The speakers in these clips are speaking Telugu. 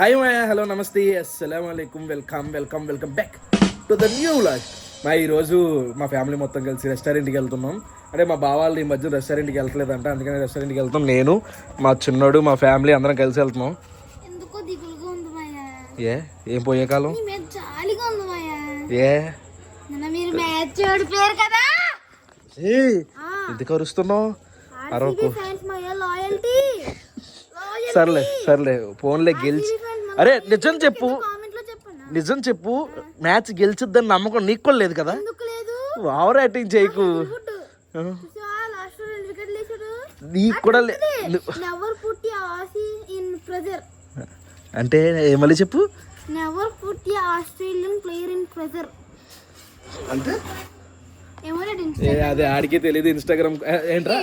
హాయ్ మాయా హలో నమస్తే అస్సలం అయికం welcome welcome welcome back to the new vlog మా ఈరోజు మా ఫ్యామిలీ మొత్తం కలిసి రెస్టారెంట్కి వెళ్తున్నాం. అంటే మా బావాళ్ళు ఈ మధ్య రెస్టారెంట్కి వెళ్తలేదంట అందుకని రెస్టారెంట్కి వెళ్తాం నేను మా చిన్నోడు మా ఫ్యామిలీ అందరం కలిసి వెళ్తున్నాం. ఏ? ఏం పోయే కాలం? ఏ? ఎందుకు అరుస్తున్నావు? అరవకు. సర్లే సర్లే. ఫోన్లే గెలిచి అరే నిజం చెప్పు. నిజం చెప్పు. మ్యాచ్ గెలిచిద్దని నమ్మకం నీకు కూడా లేదు కదా? ఓవర్ యాక్టింగ్ చేయకు. నీకు కూడా అంటే మళ్ళీ చెప్పు? Never put Australian player in pressure అంటే? అదే ఆడికే తెలియదు ఇన్స్టాగ్రామ్ ఏంట్రా?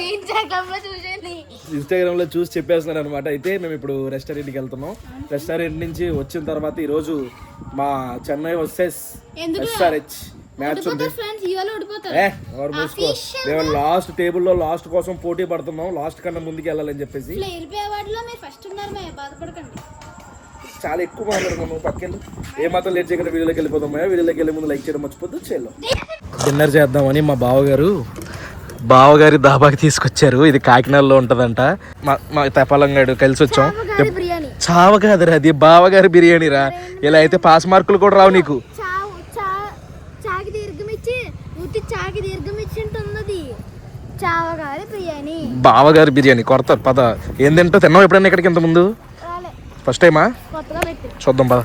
ఇన్స్టాగ్రామ్లో చూసి చెప్పేస్తున్నాను అనమాట అయితే మేము ఇప్పుడు రెస్టారెంట్కి వెళ్తున్నాం. రెస్టారెంట్ నుంచి వచ్చిన తర్వాత ఈరోజు మా చెన్నై వర్సెస్? ఎస్ఆర్హెచ్ మ్యాచ్ ఉంది. మేము లాస్ట్ టేబుల్లో లాస్ట్ కోసం పోటీ పడుతున్నాం. లాస్ట్ కన్నా ముందుకు వెళ్ళాలని చెప్పేసి. చాలా ఎక్కువ మాట్లాడుకున్నాం పక్కన ఏ మాత్రం లేట్ చేయకుండా వీడియోలోకి వెళ్ళిపోతాం వీడియోలోకి వెళ్ళే ముందు లైక్ చేయడం మర్చిపోద్దు. చేయాలి డిన్నర్ చేద్దామని మా బావగారు బావగారి దాబాకి తీసుకొచ్చారు. ఇది కాకినాడలో ఉంటదంట. మా మా తెపాలంగాడు కలిసి వచ్చాం. చావ కాదురా అది బావగారి బిర్యానీ రా. ఇలా అయితే పాస్ మార్కులు కూడా రావు నీకు. బావగారి బిర్యానీ. కొడతారు పద. ఏం తింటావు? తిన్నావు ఎప్పుడైనా ఇక్కడికి ఇంత ముందు? ఫస్ట్ టైమా చూద్దాం పద.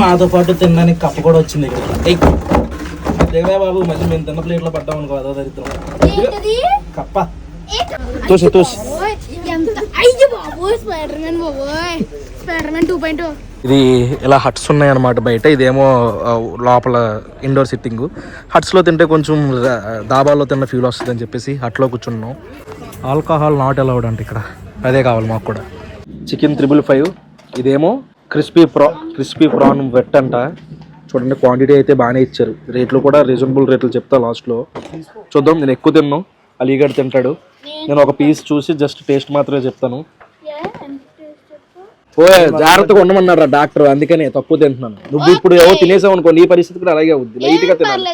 మాతో పాటు తినడానికి కప్పు కూడా వచ్చింది ఇక్కడ. బాబు మళ్ళీ మేము తిన్న ప్లేట్లో పడ్డాం అనుకో అదో దరిద్రం. ఏంటది? కప్ప. తోసి తోసి. ఇది ఇలా హట్స్ ఉన్నాయి అన్నమాట బయట. ఇదేమో లోపల ఇండోర్ సిట్టింగ్ హట్స్లో తింటే కొంచెం దాబాలో తిన్న ఫీల్ వస్తుంది అని చెప్పేసి హట్లో కూర్చున్నాం. ఆల్కహాల్ నాట్ అలౌడ్ అంట ఇక్కడ. అదే కావాలి మాకు కూడా. చికెన్ త్రిబుల్ ఫైవ్ ఇదేమో క్రిస్పీ ప్రా క్రిస్పీ ప్రాన్ వెట్ అంట. చూడండి క్వాంటిటీ అయితే బాగానే ఇచ్చారు. రేట్లు కూడా రీజనబుల్ రేట్లు చెప్తా లాస్ట్లో చూద్దాం నేను ఎక్కువ తిన్నాను అలీగఢ్ తింటాడు. నేను ఒక పీస్ చూసి జస్ట్ టేస్ట్ మాత్రమే చెప్తాను. ఓ జాగ్రత్తగా ఉండమన్నారా డాక్టర్ అందుకనే తక్కువ తింటున్నాను. నువ్వు ఇప్పుడు ఏవో తినేసావు అనుకో నీ పరిస్థితి కూడా అలాగే అవుద్ది. లైట్గా తినాలి.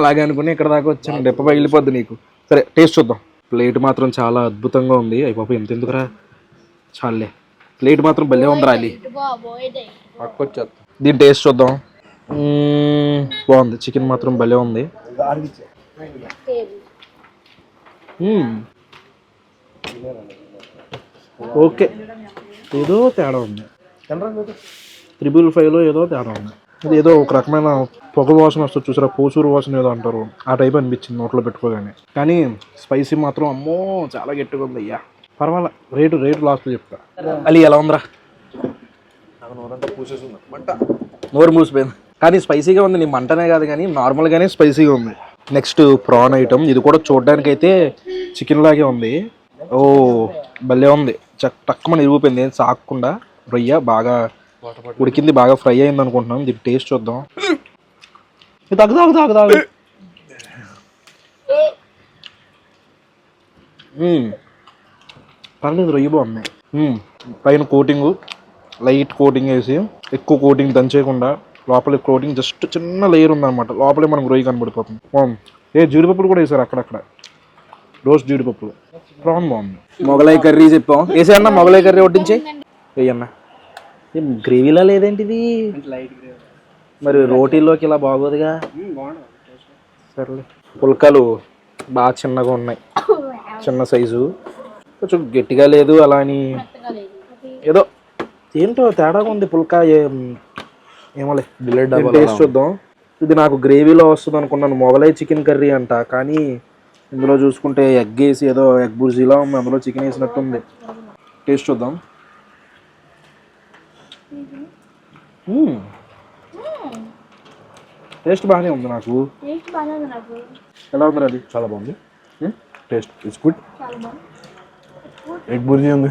అలాగే అనుకుని ఇక్కడ దాకా వచ్చాను. డెప్ప పగిలిపోద్ది నీకు. సరే టేస్ట్ చూద్దాం. ప్లేట్ మాత్రం చాలా అద్భుతంగా ఉంది. అయ్యి పాప ఎంత ఎందుకురా చాలే ప్లేట్ మాత్రం భలే ఉంది రాలి డే. దీని టేస్ట్ చూద్దాం. బాగుంది. చికెన్ మాత్రం భలే ఉంది. ఓకే. ఏదో తేడా ఉంది. త్రిబుల్ ఫైవ్లో ఏదో తేడా ఉంది. ఇది ఏదో ఒక రకమైన పొగ వాసన వస్తుంది చూసారా? పోసూరు వాసన ఏదో అంటారు. ఆ టైప్ అనిపించింది నోట్లో పెట్టుకోగానే. కానీ స్పైసీ మాత్రం అమ్మో చాలా గట్టిగా ఉంది అయ్యా. పర్వాలా. రేటు రేటు లాస్ట్లో చెప్తా. అలీ ఎలా ఉందిరా? నోరు మూసిపోయింది. కానీ స్పైసీగా ఉంది నీ మంటనే కాదు కానీ నార్మల్గానే స్పైసీగా ఉంది. నెక్స్ట్ ప్రాన్ ఐటమ్ ఇది కూడా చూడడానికి అయితే చికెన్ లాగే ఉంది. ఓ భలే ఉంది. చక్ టక్కుమని ఇరిగిపోయింది. ఏం సాగకుండా రొయ్య బాగా ఉడికింది బాగా ఫ్రై అయింది అనుకుంటున్నాం. దీని టేస్ట్ చూద్దాం. ఇది తగ్గు తాగు తాగు తాగు. పర్లేదు రొయ్య బాగుంది. పైన కోటింగు. లైట్ కోటింగ్ వేసి ఎక్కువ కోటింగ్ దంచేయకుండా లోపల కోటింగ్ జస్ట్ చిన్న లేయర్ ఉందన్నమాట. లోపలే మనకు రొయ్య కనబడిపోతుంది ఏ జీడిపప్పులు కూడా వేసారు అక్కడక్కడ? రోస్ట్ జీడిపప్పులు. ప్రాన్ బాగుంది మొగలై కర్రీ చెప్పాం. వేసేయన్నా మొగలై కర్రీ వడ్డించే వేయన్నా. ఏం గ్రేవీలా లేదేంటిది? మరి రోటీలోకి ఇలా బాగోదుగా? సర్లే. పుల్కాలు బాగా చిన్నగా ఉన్నాయి. చిన్న సైజు కొంచెం గట్టిగా లేదు అలా అని? ఏదో ఏంటో తేడాగా ఉంది పుల్కా ఏమోలే. టేస్ట్ చూద్దాం. ఇది నాకు గ్రేవీలో వస్తుంది అనుకున్నాను మొగలై చికెన్ కర్రీ అంట కానీ ఇందులో చూసుకుంటే ఎగ్ వేసి ఏదో ఎగ్ బుర్జీలా ఉంది అందులో చికెన్ వేసినట్టుంది. టేస్ట్ చూద్దాం. మ్మ్. టేస్ట్ బాగానే ఉంది నాకు. టేస్ట్ బాగానే ఉంది నాకు. ఎలా ఉంది అది చాలా బాగుంది. Taste it's good egg bhurji ఉంది.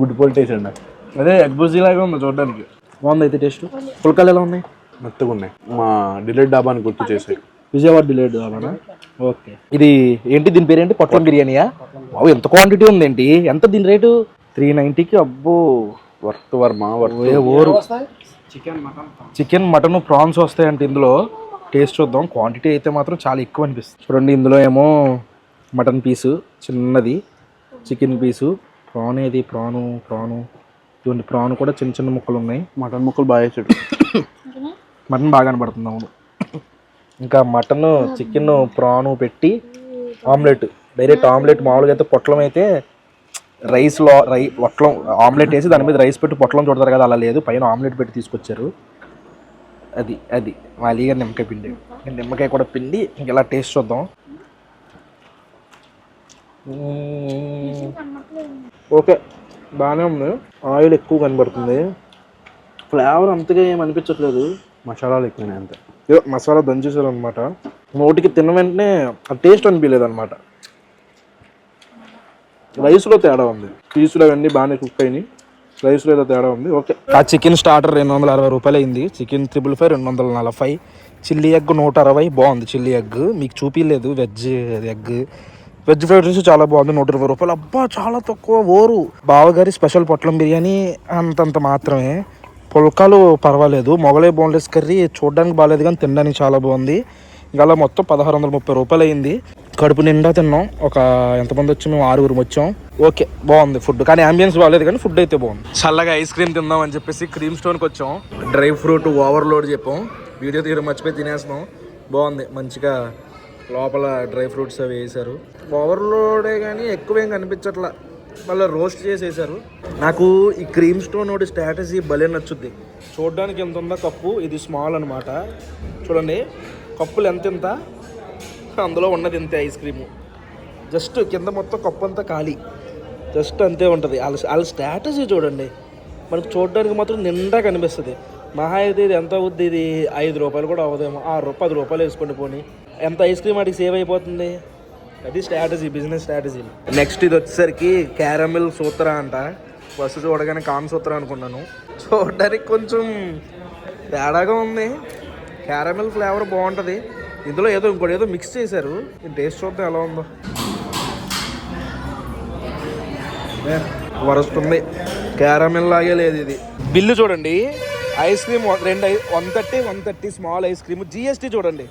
గుడ్ పోల్ టేస్ట్ అండి. అదే ఎగ్ బుర్జీ లాగా ఉంది చూడడానికి. బాగుంది అయితే టేస్ట్. పుల్కాలు ఎలా ఉన్నాయి? మెత్తగా ఉన్నాయి. మా డిలైట్ డాబాని గుర్తు చేశాయి. విజయవాడ డిలేట్ కావాలనా ఓకే. ఇది ఏంటి దీని పేరు ఏంటి? పొట్లం బిర్యానీయా? బాబు ఎంత క్వాంటిటీ ఉంది ఏంటి ఎంత దీని రేటు? త్రీ నైంటీకి అబ్బో. వర్త్ వర్మ వర్త్ ఏ ఓరు. Chicken mutton prawns. వస్తాయంటే ఇందులో టేస్ట్ చూద్దాం. క్వాంటిటీ అయితే మాత్రం చాలా ఎక్కువ అనిపిస్తుంది. చూడండి ఇందులో ఏమో మటన్ పీసు చిన్నది. చికెన్ పీసు ప్రాన్ ఏది? Prawn prawn. ఇటువంటి ప్రాన్ కూడా చిన్న చిన్న ముక్కలు ఉన్నాయి. మటన్ ముక్కలు బాగా వేసాడు. మటన్ బాగా కనబడుతుంది అవును. ఇంకా మటన్ చికెన్ ప్రాను పెట్టి ఆమ్లెట్ డైరెక్ట్ ఆమ్లెట్ మామూలుగా అయితే పొట్లం అయితే రైస్లో రై పొట్లం ఆమ్లెట్ వేసి దాని మీద రైస్ పెట్టి పొట్లం చూడతారు కదా అలా లేదు. పైన ఆమ్లెట్ పెట్టి తీసుకొచ్చారు. అది అది. మాలీగా నిమ్మకాయ పిండి. నిమ్మకాయ కూడా పిండి ఇలా టేస్ట్ చూద్దాం. ఓకే. బాగానే ఉంది. ఆయిల్ ఎక్కువ కనబడుతుంది. ఫ్లేవర్ అంతగా ఏం అనిపించట్లేదు. మసాలాలు ఎక్కువనే అంతే. ఏదో మసాలా దంచేసారు అనమాట నోటికి తిన్న వెంటనే ఆ టేస్ట్ అనిపించలేదు అనమాట రైస్లో తేడా ఉంది. పీసులు అవన్నీ బాగానే కుక్ అయినాయి. రైస్లో ఏదో తేడా ఉంది. ఓకే. ఆ చికెన్ స్టార్టర్ రెండు వందల అరవై రూపాయలు అయింది. చికెన్ త్రిబుల్ ఫైవ్ రెండు వందల నలభై చిల్లీ ఎగ్ నూట అరవై బాగుంది చిల్లీ ఎగ్. మీకు చూపించలేదు veg egg. Veg fried rice చాలా బాగుంది నూట ఇరవై రూపాయలు. అబ్బా చాలా తక్కువ. ఓరు. బావగారి స్పెషల్ పొట్లం బిర్యానీ అంతంత మాత్రమే. పుల్కాలు పర్వాలేదు. మొగలై బోన్లెస్ కర్రీ చూడడానికి బాగాలేదు కానీ తినడానికి చాలా బాగుంది. ఇంకా అలా మొత్తం పదహారు వందల ముప్పై రూపాయలు అయింది. కడుపు నిండా తిన్నాం. ఒక ఎంతమంది వచ్చి మేము ఆరుగురు వచ్చాం. ఓకే బాగుంది ఫుడ్. కానీ అంబియన్స్ బాగాలేదు కానీ ఫుడ్ అయితే బాగుంది. చల్లగా ఐస్ క్రీమ్ తిందాం అని చెప్పేసి క్రీమ్ స్టోన్కి వచ్చాం. డ్రై ఫ్రూట్ ఓవర్లోడ్ చెప్పాం. వీడియో తీయడం మర్చిపోయి తినేస్తున్నాం. బాగుంది. మంచిగా లోపల డ్రై ఫ్రూట్స్ అవి వేసారు ఓవర్లోడే కానీ ఎక్కువేం కనిపించట్లా. మళ్ళీ రోస్ట్ చేసేసారు నాకు ఈ క్రీమ్ స్టోన్ ఒకటి స్ట్రాటజీ భలే నచ్చుద్ది. చూడడానికి ఎంత ఉందా కప్పు? ఇది స్మాల్ అనమాట చూడండి కప్పులు ఎంత ఎంత అందులో ఉన్నది ఇంతే ఐస్ క్రీము. జస్ట్ కింద మొత్తం కప్పు అంతా ఖాళీ. జస్ట్ అంతే ఉంటుంది. వాళ్ళ వాళ్ళ స్ట్రాటజీ చూడండి. మనకు చూడడానికి మాత్రం నిండా కనిపిస్తుంది. మహా అయితే ఇది ఎంత అవుద్ది? ఇది ఐదు రూపాయలు కూడా అవ్వదేమో. ఆరు రూపాయలు పది రూపాయలు వేసుకోండి పోనీ. ఎంత ఐస్ క్రీమ్ వాటికి సేవ్ అయిపోతుంది? అది స్ట్రాటజీ బిజినెస్ స్ట్రాటజీ. నెక్స్ట్ ఇది వచ్చేసరికి క్యారమిల్ సూత్ర అంట. ఫస్ట్ చూడగానే కాన్ సూత్ర అనుకున్నాను. చూడడానికి కొంచెం తేడాగా ఉంది. క్యారమిల్ ఫ్లేవర్ బాగుంటుంది. ఇందులో ఏదో ఇంకోటి ఏదో మిక్స్ చేశారు. టేస్ట్ చూద్దాం ఎలా ఉందో. వరస్ట్ ఉంది క్యారమిల్ లాగే లేదు ఇది. బిల్లు చూడండి. ఐస్ క్రీమ్ రెండు one thirty one thirty small ice cream. GST చూడండి.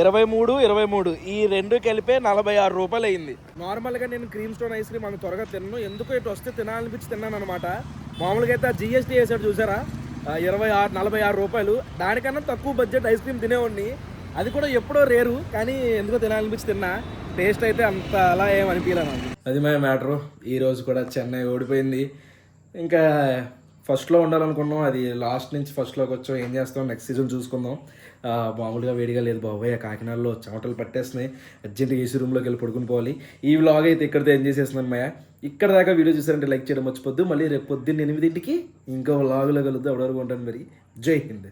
ఇరవై మూడు ఇరవై మూడు. ఈ రెండు కలిపే నలభై ఆరు రూపాయలు అయింది నార్మల్గా నేను క్రీమ్ స్టోన్ ఐస్ క్రీమ్ అంత త్వరగా తిన్నాను ఎందుకు ఇటు వస్తే తినాలనిపించి తిన్నాను అనమాట మామూలుగా అయితే జిఎస్టీ వేసాడు చూసారా? ఇరవై ఆరు నలభై ఆరు రూపాయలు. దానికన్నా తక్కువ బడ్జెట్ ఐస్ క్రీమ్ తినేవాడిని. అది కూడా ఎప్పుడో రేరు కానీ ఎందుకో తినాలనిపించి తిన్నా. టేస్ట్ అయితే అంత అలా ఏం అనిపించలేదు నాకు. అది మా మ్యాటరు. ఈ రోజు కూడా చెన్నై ఓడిపోయింది. ఇంకా ఫస్ట్లో ఉండాలనుకున్నాం. అది లాస్ట్ నుంచి ఫస్ట్లోకి వచ్చాం. ఏం చేస్తాం నెక్స్ట్ సీజన్ చూసుకుందాం. మామూలుగా వేడిగా లేదు బాబోయ్. కాకినాడలో చెమటలు పట్టేస్తున్నాయి. అర్జెంట్గా ఏసీ రూమ్లోకి వెళ్ళి పడుకుని పోవాలి. ఈ వ్లాగ్ అయితే ఇక్కడితో ఎంజాయ్ చేస్తున్నాను అమ్మాయ ఇక్కడ దాకా వీడియో చూసారంటే లైక్ చేయడం మర్చిపోద్దు. మళ్ళీ రేపు పొద్దున్న ఎనిమిదింటికి ఇంకో వ్లాగ్లో కలుద్దాం. అప్పటి ఉంటాను మరి? జై హింద్.